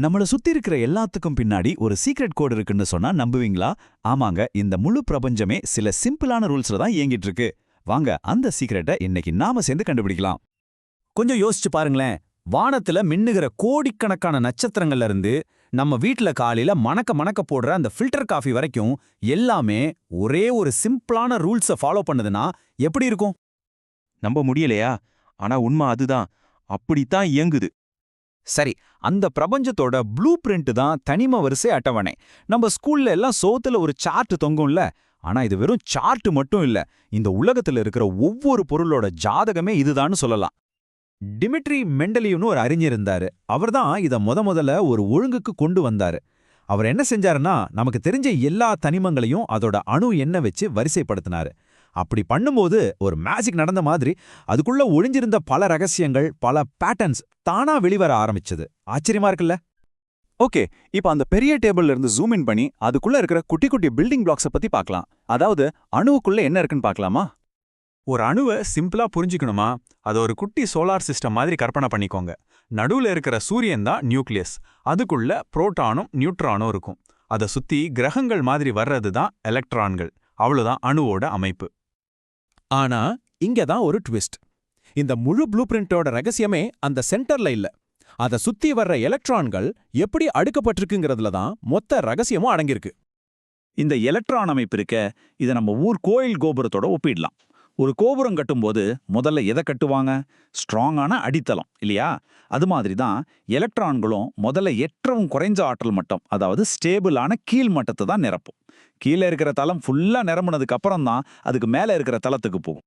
நம்மள சுத்தி இருக்கிற எல்லாத்துக்கும் பின்னாடி ஒரு சீக்ரெட் கோடு இருக்குன்னு சொன்னா நம்புவீங்களா? ஆமாங்க இந்த முழு பிரபஞ்சமே சில சிம்பிளான ரூல்ஸ்ல தான் இயங்கிட்டு இருக்கு வாங்க அந்த சீக்ரெட்டை இன்னைக்கு நாம சேர்ந்து கண்டுபிடிக்கலாம். கொஞ்சம் யோசிச்சு பாருங்களேன். வானத்துல மின்னுகிற கோடிக்கணக்கான நட்சத்திரங்கள்ல இருந்து நம்ம வீட்ல காலையில மணக்க மணக்க போடுற அந்த ஃபில்டர் காஃபி வரைக்கும் எல்லாமே ஒரே ஒரு சிம்பிளான ரூல்ஸை ஃபாலோ பண்ணுதுன்னா எப்படி இருக்கும்? நம்ப முடியலையா? ஆனா உண்மை அதுதான். அப்படித்தான் இயங்குது. சரி அந்த பிரபஞ்சத்தோட ப்ளூ பிரிண்ட் தான் தனிம வரிசை அட்டவணை. நம்ம ஸ்கூல்ல எல்லாம் சோத்துல ஒரு சார்ட் தொங்கும்ல ஆனா இது வெறும் சார்ட் மட்டும் இல்ல இந்த உலகத்துல இருக்கிற ஒவ்வொரு பொருளோட ஜாதகமே இதுதான்னு சொல்லலாம். டிமிட்ரி மெண்டலியுன்னு ஒரு அறிஞர் இருந்தாரு. அவர் தான் இத முத முதல்ல ஒரு ஒழுங்குக்கு கொண்டு வந்தாரு. அவர் என்ன செஞ்சாருன்னா நமக்கு தெரிஞ்ச எல்லா தனிமங்களையும் அதோட அணு எண்ண வச்சு வரிசைப்படுத்தினாரு. அப்படி பண்ணும்போது ஒரு மேஜிக் நடந்த மாதிரி அதுக்குள்ள ஒளிஞ்சிருந்த பல ரகசியங்கள் பல பேட்டர்ன்ஸ் தானா வெளிவர ஆரம்பிச்சது. ஆச்சரியமா இருக்குல்ல? ஓகே இப்போ அந்த பெரிய டேபிள்ல இருந்து ஜூம் இன் பண்ணி அதுக்குள்ள இருக்கிற குட்டி குட்டி பில்டிங் பிளாக்ஸ பத்தி பார்க்கலாம். அதாவது அணுவுக்குள்ள என்ன இருக்குன்னு பார்க்கலாமா? ஒரு அணுவை சிம்பிளா புரிஞ்சுக்கணுமா? அது ஒரு குட்டி சோலார் சிஸ்டம் மாதிரி கற்பனை பண்ணிக்கோங்க. நடுவுல இருக்கிற சூரியன் தான் நியூக்ளியஸ் அதுக்குள்ள புரோட்டானும் நியூட்ரானும் இருக்கும். அதை சுத்தி கிரகங்கள் மாதிரி வர்றது தான் எலக்ட்ரான்கள் அவ்வளவுதான் அணுவோட அமைப்பு. ஆனா இங்க தான் ஒரு ட்விஸ்ட். இந்த முழு ப்ளூ பிரிண்டோட ரகசியமே அந்த சென்டர்ல இல்ல. அத சுத்தி வர்ற எலக்ட்ரான்கள் எப்படி அடுக்கப்பட்டிருக்குங்கிறதுல தான் மொத்த ரகசியமும் அடங்கியிருக்கு. இந்த எலக்ட்ரான் அமைப்பு இருக்க இதை நம்ம ஊர் கோயில் கோபுரத்தோட ஒப்பிடலாம். ஒரு கோபுரம் கட்டும்போது முதல்ல எதை கட்டுவாங்க? ஸ்ட்ராங்கான அடித்தளம் இல்லையா? அது மாதிரி தான் எலக்ட்ரான்களும் முதல்ல எற்றவும் குறைஞ்ச ஆற்றல் மட்டம் அதாவது ஸ்டேபிளான கீழ் மட்டத்தை தான் நிரப்பும். கீழே இருக்கிற தளம் ஃபுல்லா நிரம்புனதுக்கு அப்புறம் தான் அதுக்கு மேலே இருக்கிற தளத்துக்கு போகும்.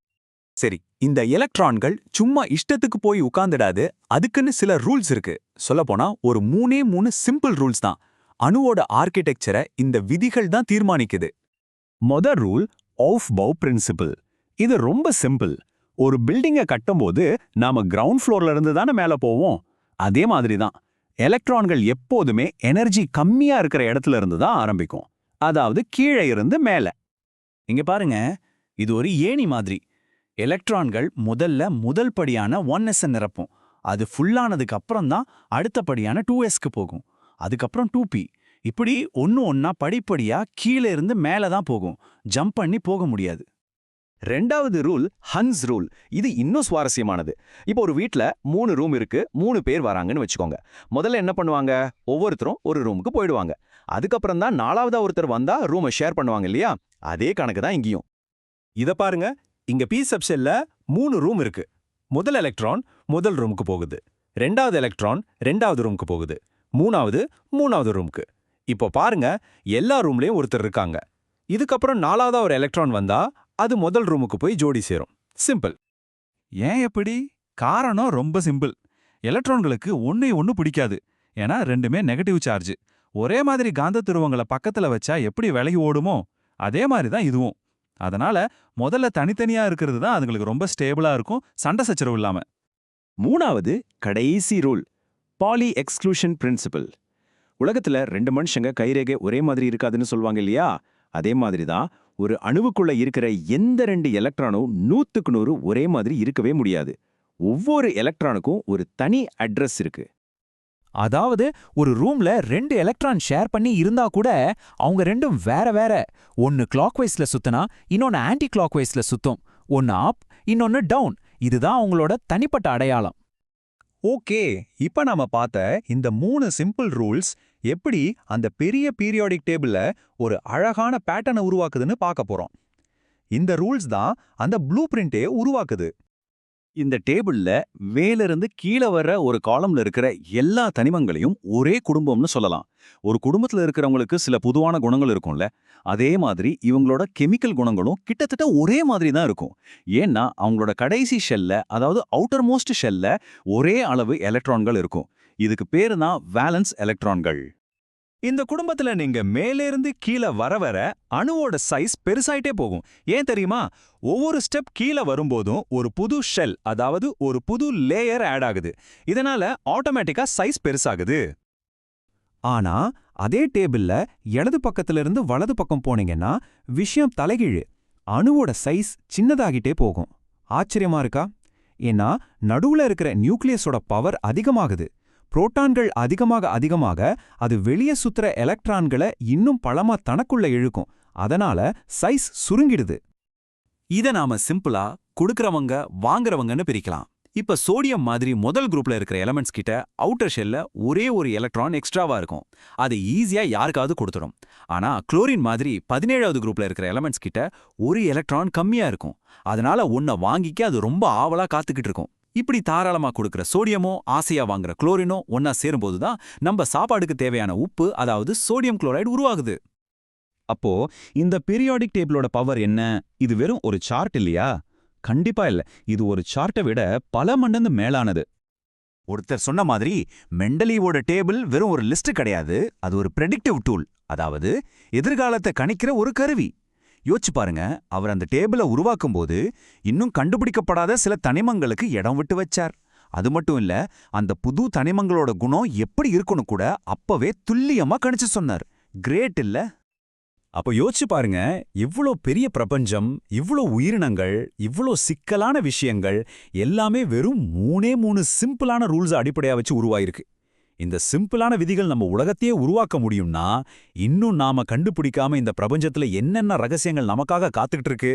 சரி இந்த எலக்ட்ரான்கள் சும்மா இஷ்டத்துக்கு போய் உட்கார்ந்துடாது அதுக்குன்னு சில ரூல்ஸ் இருக்கு. சொல்லப்போனா ஒரு மூணே மூணு சிம்பிள் ரூல்ஸ் தான். அணுவோட ஆர்கிடெக்சரை இந்த விதிகள் தான் தீர்மானிக்குது. மொத ரூல் ஆஃப் பவ் பிரின்சிபிள் இது ரொம்ப சிம்பிள். ஒரு பில்டிங்கை கட்டும்போது நாம கிரவுண்ட் ஃப்ளோர்ல இருந்து தானே மேல போவோம்? அதே மாதிரி தான் எலக்ட்ரான்கள் எப்போதுமே எனர்ஜி கம்மியா இருக்கிற இடத்துல இருந்து தான் ஆரம்பிக்கும். அதாவது கீழே இருந்து மேல. இங்க பாருங்க இது ஒரு ஏணி மாதிரி. எலக்ட்ரான்கள் முதல்ல முதல் படியான ஒன் எஸ் நிரப்பும். அது ஃபுல்லானதுக்கு அப்புறம் தான் அடுத்த படியான டூ எஸ்க்கு போகும். அதுக்கப்புறம் டூ பி இப்படி ஒன்று ஒன்றா படிப்படியா கீழே இருந்து மேலே தான் போகும். ஜம்ப் பண்ணி போக முடியாது. ரெண்டாவது ரூல் ஹன்ஸ் ரூல். இது இன்னும் சுவாரஸ்யமானது. இப்போ ஒரு வீட்ல மூணு ரூம் இருக்கு மூணு பேர் வராங்கன்னு வச்சுக்கோங்க. முதல்ல என்ன பண்ணுவாங்க? ஒவ்வொருத்தரும் ஒரு ரூமுக்கு போயிடுவாங்க. அதுக்கப்புறம் தான் நாலாவதா ஒருத்தர் வந்தா ரூமை ஷேர் பண்ணுவாங்க இல்லையா? அதே கணக்கு தான் இங்கேயும். இத பாருங்க. இங்க பி சப்ஷெல்ல மூணு ரூம் இருக்கு. முதல் எலக்ட்ரான் முதல் ரூமுக்கு போகுது. ரெண்டாவது எலக்ட்ரான் ரெண்டாவது ரூமுக்கு போகுது. மூணாவது மூணாவது ரூமுக்கு இப்போ பாருங்க எல்லா ரூம்லயும் ஒருத்தர் இருக்காங்க. இதுக்கப்புறம் நாலாவதா ஒரு எலக்ட்ரான் வந்தா அது முதல் ரூமுக்கு போய் ஜோடி சேரும். சிம்பிள். ஏன் எப்படி? காரணம் ரொம்ப சிம்பிள். எலக்ட்ரான்களுக்கு ஒன்னே ஒன்று பிடிக்காது. ஏன்னா ரெண்டுமே நெகட்டிவ் சார்ஜ். ஒரே மாதிரி காந்த துருவங்களை பக்கத்துல வச்சா எப்படி விலகி ஓடுமோ அதே மாதிரி தான் இதுவும். அதனால முதல்ல தனித்தனியா இருக்கிறது தான் அதுங்களுக்கு ரொம்ப ஸ்டேபிளா இருக்கும் சண்டை சச்சரவு இல்லாம. மூணாவது கடைசி ரூல். பாலி எக்ஸ்க்ளூஷன் பிரின்சிபல் உலகத்துல ரெண்டு மனுஷங்க கைரேகை ஒரே மாதிரி இருக்காதுன்னு சொல்லுவாங்க இல்லையா? அதே மாதிரி தான் ஒரு அணுவுக்குள்ள இருக்கிற எந்த ரெண்டு எலக்ட்ரானும் நூத்துக்கு நூறு ஒரே மாதிரி இருக்கவே முடியாது. ஒவ்வொரு எலக்ட்ரானுக்கும் ஒரு தனி அட்ரஸ் இருக்கு. அதாவது ஒரு ரூம்ல ரெண்டு எலக்ட்ரான் ஷேர் பண்ணி இருந்தா கூட அவங்க ரெண்டும் வேற வேற. ஒன்னு கிளாக் வைஸ்ல சுத்தினா இன்னொன்னு ஆன்டி கிளாக் வைஸ்ல சுத்தும். ஒன்னு அப் இன்னொன்னு டவுன் இதுதான் அவங்களோட தனிப்பட்ட அடையாளம். ஓகே இப்ப நாம பார்த்த இந்த மூணு சிம்பிள் ரூல்ஸ் எப்படி அந்த பெரிய பீரியாடிக் டேபிள்ல ஒரு அழகான பேட்டர்னை உருவாக்குதுன்னு பார்க்க போறோம். இந்த ரூல்ஸ் தான் அந்த ப்ளூ பிரிண்டே உருவாக்குது. இந்த டேபிள்ல வேலிருந்து கீழே வர்ற ஒரு காலம்ல இருக்கிற எல்லா தனிமங்களையும் ஒரே குடும்பம்னு சொல்லலாம். ஒரு குடும்பத்துல இருக்கிறவங்களுக்கு சில பொதுவான குணங்கள் இருக்கும்ல அதே மாதிரி இவங்களோட கெமிக்கல் குணங்களும் கிட்டத்தட்ட ஒரே மாதிரி தான் இருக்கும். ஏன்னா அவங்களோட கடைசி ஷெல்ல அதாவது அவுட்டர் மோஸ்ட் ஷெல்ல ஒரே அளவு எலக்ட்ரான்கள் இருக்கும். இதுக்கு பேரு தான் வேலன்ஸ் எலக்ட்ரான்கள் இந்த குடும்பத்துல நீங்க மேலேருந்து கீழே வர வர அணுவோட சைஸ் பெருசாயிட்டே போகும். ஏன் தெரியுமா? ஒவ்வொரு ஸ்டெப் கீழே வரும்போதும் ஒரு புது ஷெல் அதாவது ஒரு புது லேயர் ஆட் ஆகுது. இதனால ஆட்டோமேட்டிக்கா சைஸ் பெருசாகுது. ஆனா அதே டேபிள்ல இடது பக்கத்துல இருந்து வலது பக்கம் போனீங்கன்னா விஷயம் தலைகீழு அணுவோட சைஸ் சின்னதாகிட்டே போகும். ஆச்சரியமா இருக்கா? ஏன்னா நடுவுல இருக்கிற நியூக்ளியஸோட பவர் அதிகமாகுது. புரோட்டான்கள் அதிகமாக அதிகமாக அது வெளியே சுத்துற எலக்ட்ரான்களை இன்னும் பலமா தனக்குள்ள இழுக்கும். அதனால சைஸ் சுருங்கிடுது. இத நாம சிம்பிளா கொடுக்கறவங்க வாங்குறவங்கன்னு பிரிக்கலாம். இப்ப சோடியம் மாதிரி முதல் குரூப்ல இருக்கிற எலமெண்ட்ஸ் கிட்ட அவுட்டர் ஷெல்ல ஒரே ஒரு எலக்ட்ரான் எக்ஸ்ட்ராவா இருக்கும். அது ஈஸியா யாருக்காவது கொடுத்துடும். ஆனா குளோரின் மாதிரி பதினேழாவது குரூப்ல இருக்கிற எலமெண்ட்ஸ் கிட்ட ஒரு எலக்ட்ரான் கம்மியா இருக்கும். அதனால உன்னை வாங்கிக்க அது ரொம்ப ஆவலா காத்துக்கிட்டு இருக்கும். இப்படி தாராளமா கொடுக்குற சோடியமோ ஆசையா வாங்குற குளோரினோ ஒன்னா சேரும்போது தான் நம்ம சாப்பாடுக்கு தேவையான உப்பு அதாவது சோடியம் குளோரைடு உருவாகுது. அப்போ இந்த பீரியாடிக் டேபிளோட பவர் என்ன? இது வெறும் ஒரு சார்ட் இல்லையா? கண்டிப்பா இல்ல. இது ஒரு சார்ட்டை விட பல மண்டந்து மேலானது. ஒருத்தர் சொன்ன மாதிரி மெண்டலீவோட டேபிள் வெறும் ஒரு லிஸ்ட் கிடையாது. அது ஒரு ப்ரெடிக்டிவ் டூல். அதாவது எதிர்காலத்தை கணிக்கிற ஒரு கருவி. யோசிச்சு பாருங்க. அவர் அந்த டேபிளை உருவாக்கும்போது இன்னும் கண்டுபிடிக்கப்படாத சில தனிமங்களுக்கு இடம் விட்டு வச்சார். அது மட்டும் இல்ல அந்த புது தனிமங்களோட குணம் எப்படி இருக்குன்னு கூட அப்பவே துல்லியமா கணிச்சு சொன்னார். கிரேட் இல்ல? அப்போ யோசிச்சு பாருங்க. இவ்ளோ பெரிய பிரபஞ்சம் இவ்ளோ உயிரினங்கள் இவ்ளோ சிக்கலான விஷயங்கள் எல்லாமே வெறும் மூணே மூணு சிம்பிளான ரூல்ஸ் அடிப்படையா வச்சு உருவாயிருக்கு. இந்த சிம்பிளான விதிகள் நம்ம உலகத்தையே உருவாக்க முடியும்னா இன்னும் நாம கண்டுபிடிக்காம இந்த பிரபஞ்சத்துல என்னென்ன ரகசியங்கள் நமக்காக காத்துக்கிட்டு இருக்கு?